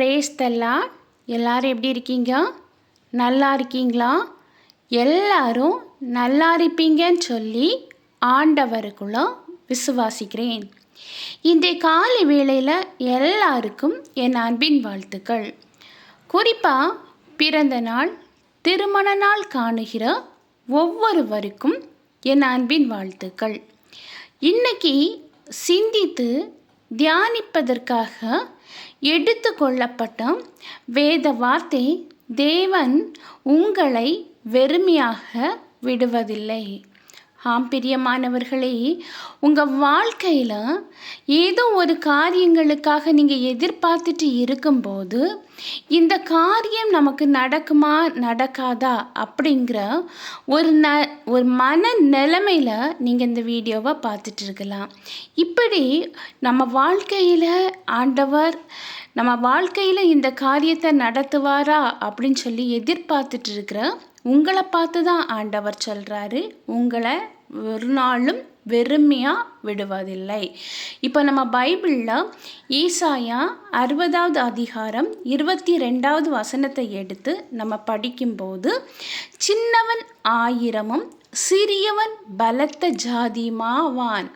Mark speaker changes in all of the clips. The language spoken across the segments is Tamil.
Speaker 1: ப்ரேஸ் தல்லா எல்லோரும் எப்படி இருக்கீங்க நல்லா இருக்கீங்களா எல்லாரும் நல்லா இருப்பீங்கன்னு சொல்லி ஆண்டவருக்குள்ள விசுவாசிக்கிறேன் இந்த காலை வேளையில் எல்லாருக்கும் என் அன்பின் வாழ்த்துக்கள் குறிப்பாக பிறந்த நாள் திருமண நாள் காணுகிற ஒவ்வொருவருக்கும் என் அன்பின் வாழ்த்துக்கள் இன்னைக்கு சிந்தித்து தியானிப்பதற்காக எடுத்து கொள்ளப்பட்ட வேத வார்த்தை தேவன் உங்களை வெறுமையாக விடுவதில்லை ஆம் பிரியமானவர்களே உங்கள் வாழ்க்கையில் ஏதோ ஒரு காரியங்களுக்காக நீங்கள் எதிர்பார்த்துட்டு இருக்கும்போது இந்த காரியம் நமக்கு நடக்குமா நடக்காதா அப்படிங்கிற ஒரு ந ஒரு மன நிலைமையில் நீங்கள் இந்த வீடியோவை பார்த்துட்டு இருக்கலாம் இப்படி நம்ம வாழ்க்கையில் ஆண்டவர் நம்ம வாழ்க்கையில் இந்த காரியத்தை நடத்துவாரா அப்படின்னு சொல்லி எதிர்பார்த்துட்டு இருக்கிற உங்களை பார்த்து தான் ஆண்டவர் சொல்கிறாரு உங்களை ஒரு நாளும் வெறுமையாக விடுவதில்லை இப்போ நம்ம பைபிளில் ஈசாயா அறுபதாவது அதிகாரம் இருபத்தி ரெண்டாவது வசனத்தை எடுத்து நம்ம படிக்கும்போது சின்னவன் ஆயிரமும் சிறியவன் பலத்த ஜாதிமாவான்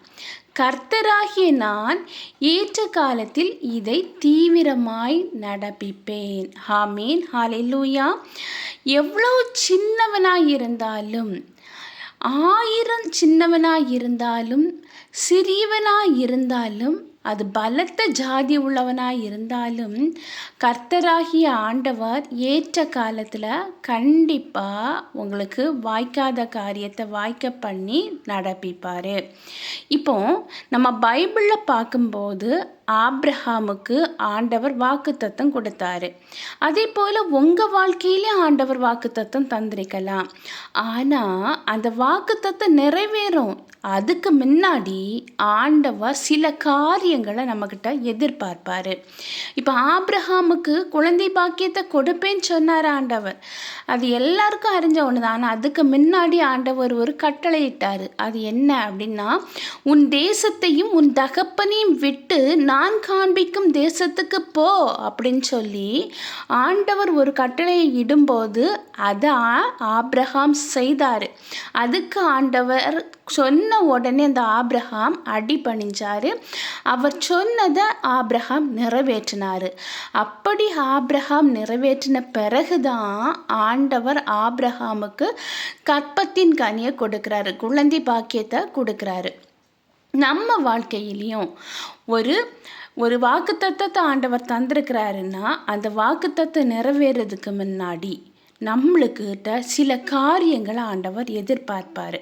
Speaker 1: கர்த்தராகிய நான் ஏற்ற காலத்தில் இதை தீவிரமாய் நடப்பிப்பேன் ஹாமேன் ஹாலெல்லூயா எவ்வளோ சின்னவனாய் இருந்தாலும் ஆயிரம் சின்னவனாய் இருந்தாலும் சிறியவனாய் இருந்தாலும் அது பலத்த ஜாதி உள்ளவனாக இருந்தாலும் கர்த்தராகிய ஆண்டவர் ஏற்ற காலத்தில் கண்டிப்பாக உங்களுக்கு வாய்க்காத காரியத்தை வாய்க்க பண்ணி நடப்பிப்பார் இப்போ நம்ம பைபிளில் பார்க்கும்போது ஆப்ரஹாமுக்கு ஆண்டவர் வாக்கு தத்தம் கொடுத்தாரு அதே போல் உங்கள் வாழ்க்கையிலே ஆண்டவர் வாக்கு தத்தம் தந்திருக்கலாம் ஆனால் அந்த வாக்கு தத்தம் நிறைவேறும் அதுக்கு முன்னாடி ஆண்டவர் சில காரியங்களை நம்மக்கிட்ட எதிர்பார்ப்பார் இப்போ ஆப்ரஹாமுக்கு குழந்தை பாக்கியத்தை கொடுப்பேன்னு சொன்னார் ஆண்டவர் அது எல்லாருக்கும் அறிஞ்ச ஒன்று தான் ஆனால் அதுக்கு முன்னாடி ஆண்டவர் ஒரு கட்டளையிட்டார் அது என்ன அப்படின்னா உன் தேசத்தையும் உன் தகப்பனையும் விட்டு நான் நான் காண்பிக்கும் தேசத்துக்கு போ அப்படின்னு சொல்லி ஆண்டவர் ஒரு கட்டளையை இடும்போது அதை ஆப்ரஹாம் செய்தார் அதுக்கு ஆண்டவர் சொன்ன உடனே அந்த ஆப்ரஹாம் அடி பணிஞ்சார் அவர் சொன்னதை ஆப்ரஹாம் நிறைவேற்றினார் அப்படி ஆப்ரஹாம் நிறைவேற்றின பிறகு தான் ஆண்டவர் ஆப்ரஹாமுக்கு கற்பத்தின் கனியை கொடுக்குறாரு குழந்தை பாக்கியத்தை கொடுக்குறாரு நம்ம வாழ்க்கையிலையும் ஒரு ஒரு வாக்குத்தத்தை ஆண்டவர் தந்திருக்கிறாருன்னா அந்த வாக்குத்தத்தை நிறைவேறதுக்கு முன்னாடி நம்மளுக்கிட்ட சில காரியங்களை ஆண்டவர் எதிர்பார்ப்பார்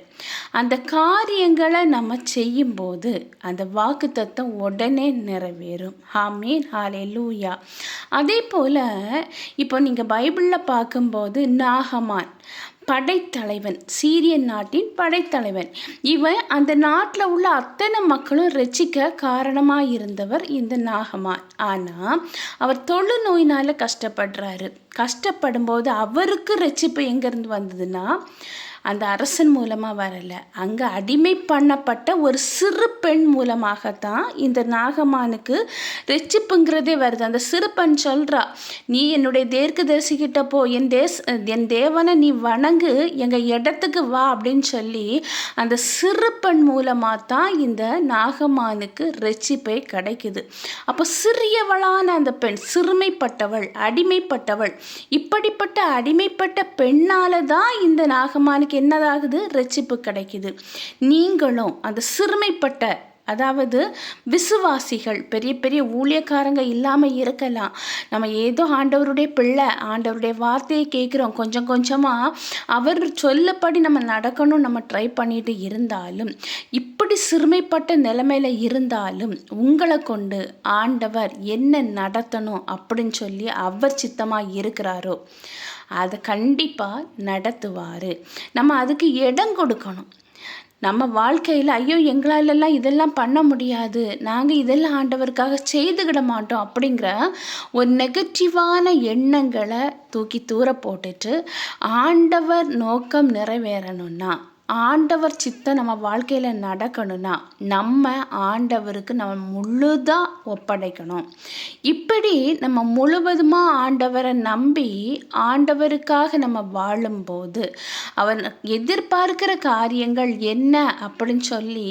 Speaker 1: அந்த காரியங்களை நம்ம செய்யும்போது அந்த வாக்குத்தத்தை உடனே நிறைவேறும் ஹாமே ஹாலே லூயா அதே போல் இப்போ நீங்கள் பைபிளில் பார்க்கும்போது நாகமான் படைத்தலைவன் சீரியன் நாட்டின் படைத்தலைவன் இவன் அந்த நாட்டில் உள்ள அத்தனை மக்களும் ரசிக்க காரணமாக இருந்தவர் இந்த நாகமான் ஆனால் அவர் தொழு நோயினால் கஷ்டப்படுறாரு கஷ்டப்படும் போது அவருக்கு ரசிப்பு எங்கேருந்து வந்ததுன்னா அந்த அரசன் மூலமாக வரலை அங்கே அடிமை பண்ணப்பட்ட ஒரு சிறு பெண் மூலமாக தான் இந்த நாகமானுக்கு ரெச்சிப்புங்கிறதே வருது அந்த சிறு பெண் சொல்கிறா நீ என்னுடைய தேர்க்கு தரிசிக்கிட்ட போ என் தேஸ் என் தேவனை நீ வணங்கு எங்கள் இடத்துக்கு வா அப்படின்னு சொல்லி அந்த சிறு பெண் மூலமாக தான் இந்த நாகமானுக்கு ரெச்சிப்பை கிடைக்குது அப்போ சிறியவளான அந்த பெண் சிறுமைப்பட்டவள் அடிமைப்பட்டவள் இப்படிப்பட்ட அடிமைப்பட்ட பெண்ணால் தான் இந்த நாகமானுக்கு நமக்கு என்னதாகுது ரட்சிப்பு கிடைக்குது நீங்களும் அந்த சிறுமைப்பட்ட அதாவது விசுவாசிகள் பெரிய பெரிய ஊழியக்காரங்க இல்லாமல் இருக்கலாம் நம்ம ஏதோ ஆண்டவருடைய பிள்ளை ஆண்டவருடைய வார்த்தையை கேட்குறோம் கொஞ்சம் கொஞ்சமாக அவர் சொல்லப்படி நம்ம நடக்கணும் நம்ம ட்ரை பண்ணிட்டு இருந்தாலும் இப்படி சிறுமைப்பட்ட நிலைமையில் இருந்தாலும் உங்களை கொண்டு ஆண்டவர் என்ன நடத்தணும் அப்படின்னு சொல்லி அவர் சித்தமாக இருக்கிறாரோ அதை கண்டிப்பாக நடத்துவார் நம்ம அதுக்கு இடம் கொடுக்கணும் நம்ம வாழ்க்கையில் ஐயோ எங்களாலெல்லாம் இதெல்லாம் பண்ண முடியாது நாங்கள் இதெல்லாம் ஆண்டவருக்காக செய்துக்கிட மாட்டோம் அப்படிங்கிற ஒரு நெகட்டிவான எண்ணங்களை தூக்கி தூர போட்டுட்டு ஆண்டவர் நோக்கம் நிறைவேறணும்னா ஆண்டவர் சித்தம் நம்ம வாழ்க்கையில் நடக்கணும்னா நம்ம ஆண்டவருக்கு நம்ம முழுதாக ஒப்படைக்கணும் இப்படி நம்ம முழுவதுமாக ஆண்டவரை நம்பி ஆண்டவருக்காக நம்ம வாழும்போது அவர் எதிர்பார்க்கிற காரியங்கள் என்ன அப்படின்னு சொல்லி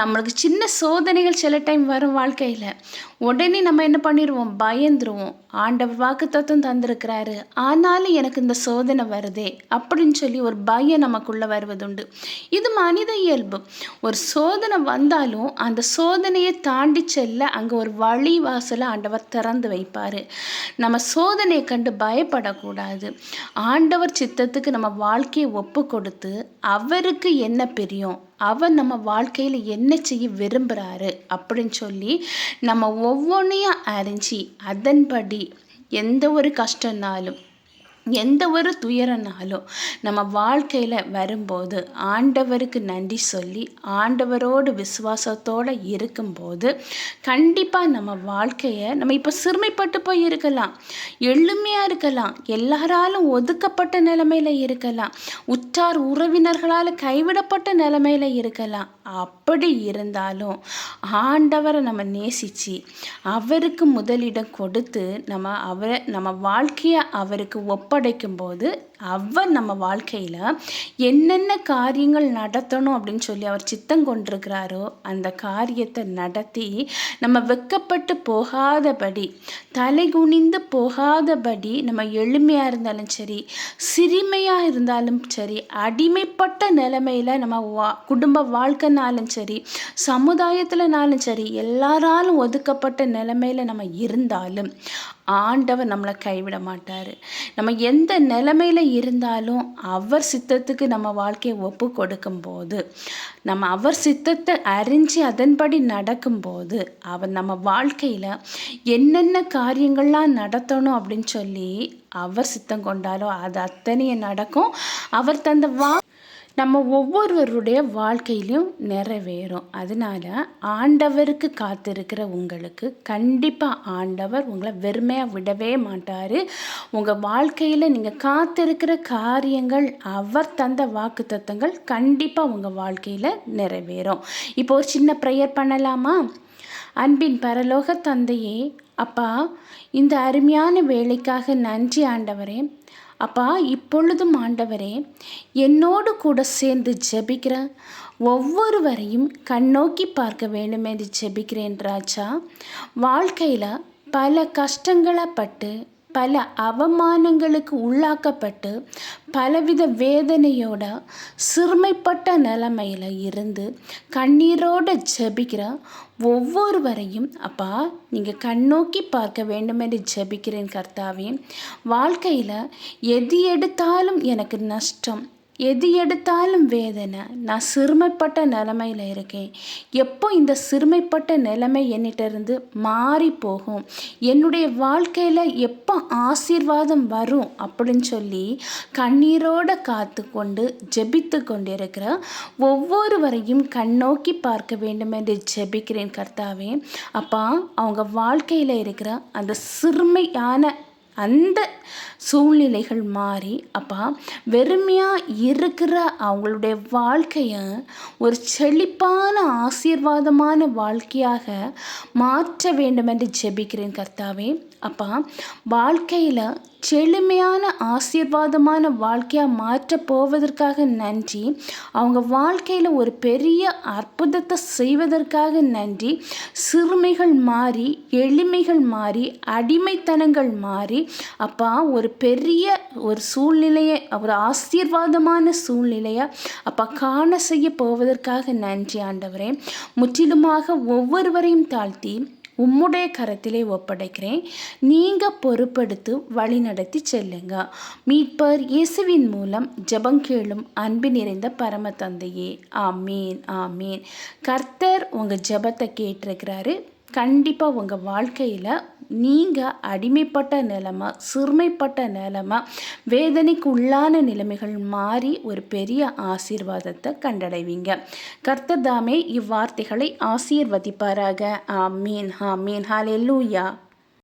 Speaker 1: நம்மளுக்கு சின்ன சோதனைகள் சில டைம் வரும் வாழ்க்கையில் உடனே நம்ம என்ன பண்ணிடுவோம் பயந்துருவோம் ஆண்டவர் வாக்குத்தத்தம் தந்திருக்கிறாரு ஆனாலும் எனக்கு இந்த சோதனை வருதே அப்படின்னு சொல்லி ஒரு பயம் நமக்குள்ளே வருவதுண்டு இது மனித இயல்பு ஒரு சோதனை வந்தாலும் அந்த சோதனையை தாண்டி செல்ல அங்கே ஒரு வழி வாசலை ஆண்டவர் திறந்து வைப்பார் நம்ம சோதனையை கண்டு பயப்படக்கூடாது ஆண்டவர் சித்தத்துக்கு நம்ம வாழ்க்கையை ஒப்பு கொடுத்து அவருக்கு என்ன பிரியும் அவர் நம்ம வாழ்க்கையில் என்ன செய்ய விரும்புகிறாரு அப்படின்னு சொல்லி நம்ம ஒவ்வொன்றையும் அறிஞ்சு அதன்படி எந்த ஒரு கஷ்டம்னாலும் எந்த ஒரு துயரனாலும் நம்ம வாழ்க்கையில் வரும்போது ஆண்டவருக்கு நன்றி சொல்லி ஆண்டவரோடு விசுவாசத்தோடு இருக்கும்போது கண்டிப்பாக நம்ம வாழ்க்கையை நம்ம இப்போ சிறுமைப்பட்டு போய் இருக்கலாம் எளிமையாக இருக்கலாம் எல்லாராலும் ஒதுக்கப்பட்ட நிலமையில் இருக்கலாம் உற்றார் உறவினர்களால் கைவிடப்பட்ட நிலமையில் இருக்கலாம் அப்படி இருந்தாலும் ஆண்டவரை நம்ம நேசித்து அவருக்கு முதலிடம் கொடுத்து நம்ம அவரை நம்ம வாழ்க்கையை அவருக்கு ஒப்ப ஒப்படைக்கும் போது அவர் நம்ம வாழ்க்கையில் என்னென்ன காரியங்கள் நடத்தணும் அப்படின்னு சொல்லி அவர் சித்தம் கொண்டிருக்கிறாரோ அந்த காரியத்தை நடத்தி நம்ம வெக்கப்பட்டு போகாதபடி தலை குனிந்து போகாதபடி நம்ம எளிமையாக இருந்தாலும் சரி சிறுமையாக இருந்தாலும் சரி அடிமைப்பட்ட நிலைமையில் நம்ம வா குடும்ப வாழ்க்கைனாலும் சரி சமுதாயத்தில்னாலும் சரி எல்லாராலும் ஒதுக்கப்பட்ட நிலைமையில் நம்ம இருந்தாலும் ஆண்டவர் நம்மளை கைவிட மாட்டார் நம்ம எந்த நிலமையில் இருந்தாலும் அவர் சித்தத்துக்கு நம்ம வாழ்க்கையை ஒப்பு கொடுக்கும்போது நம்ம அவர் சித்தத்தை அறிஞ்சு அதன்படி நடக்கும்போது அவர் நம்ம வாழ்க்கையில் என்னென்ன காரியங்கள்லாம் நடத்தணும் அப்படின்னு சொல்லி அவர் சித்தம் கொண்டாலும் அது அத்தனையும் நடக்கும் அவர் தந்த வா நம்ம ஒவ்வொருவருடைய வாழ்க்கையிலையும் நிறைவேறும் அதனால் ஆண்டவருக்கு காத்திருக்கிற உங்களுக்கு கண்டிப்பாக ஆண்டவர் உங்களை வெறுமையாக விடவே மாட்டார் உங்கள் வாழ்க்கையில் நீங்கள் காத்திருக்கிற காரியங்கள் அவர் தந்த வாக்கு தத்துவங்கள் கண்டிப்பாக உங்கள் வாழ்க்கையில் நிறைவேறும் இப்போ ஒரு சின்ன ப்ரேயர் பண்ணலாமா அன்பின் பரலோக தந்தையே அப்பா இந்த அருமையான வேலைக்காக நன்றி ஆண்டவரே அப்பா இப்பொழுதும் ஆண்டவரே என்னோடு கூட சேர்ந்து ஜெபிக்கிற ஒவ்வொருவரையும் கண்ணோக்கி பார்க்க வேண்டும் ஜெபிக்கிறேன் ராஜா வாழ்க்கையில் பல கஷ்டங்களை பட்டு பல அவமானங்களுக்கு உள்ளாக்கப்பட்டு பலவித வேதனையோட சிறுமைப்பட்ட நிலமையில் இருந்து கண்ணீரோட ஜபிக்கிற ஒவ்வொருவரையும் அப்பா நீங்கள் கண்ணோக்கி பார்க்க வேண்டும் என்று ஜபிக்கிறேன் கர்த்தாவே வாழ்க்கையில் எது எடுத்தாலும் எனக்கு நஷ்டம் எது எடுத்தாலும் வேதனை நான் சிறுமைப்பட்ட நிலமையில் இருக்கேன் எப்போ இந்த சிறுமைப்பட்ட நிலைமை இருந்து மாறி போகும் என்னுடைய வாழ்க்கையில் எப்போ ஆசீர்வாதம் வரும் அப்படின்னு சொல்லி கண்ணீரோடு காத்து கொண்டு ஜபித்து கொண்டிருக்கிற ஒவ்வொருவரையும் கண்ணோக்கி பார்க்க வேண்டும் என்று ஜபிக்கிறேன் கர்த்தாவே அப்பா அவங்க வாழ்க்கையில் இருக்கிற அந்த சிறுமையான அந்த சூழ்நிலைகள் மாறி அப்போ வெறுமையாக இருக்கிற அவங்களுடைய வாழ்க்கையை ஒரு செழிப்பான ஆசீர்வாதமான வாழ்க்கையாக மாற்ற வேண்டும் என்று ஜெபிக்கிறேன் கர்த்தாவே அப்போ வாழ்க்கையில் செழுமையான ஆசீர்வாதமான வாழ்க்கையாக மாற்ற போவதற்காக நன்றி அவங்க வாழ்க்கையில் ஒரு பெரிய அற்புதத்தை செய்வதற்காக நன்றி சிறுமைகள் மாறி எளிமைகள் மாறி அடிமைத்தனங்கள் மாறி அப்பா ஒரு ஒரு பெரிய ஒரு சூழ்நிலையை ஒரு ஆசீர்வாதமான சூழ்நிலையை அப்பா காண செய்ய போவதற்காக நன்றி ஆண்டவரே முற்றிலுமாக ஒவ்வொருவரையும் தாழ்த்தி உம்முடைய கரத்திலே ஒப்படைக்கிறேன் நீங்கள் பொறுப்படுத்து வழி நடத்தி செல்லுங்க மீட்பர் இயேசுவின் மூலம் ஜபம் கேளும் அன்பு நிறைந்த பரம தந்தையே ஆமீன் ஆமீன் கர்த்தர் உங்கள் ஜபத்தை கேட்டிருக்கிறாரு கண்டிப்பாக உங்கள் வாழ்க்கையில் நீங்கள் அடிமைப்பட்ட நிலைமை சிறுமைப்பட்ட நிலைமை வேதனைக்கு உள்ளான நிலைமைகள் மாறி ஒரு பெரிய ஆசீர்வாதத்தை கண்டடைவீங்க கர்த்ததாமே இவ்வார்த்தைகளை ஆசீர்வதிப்பாராக ஹா மீன் ஹாலே லூயா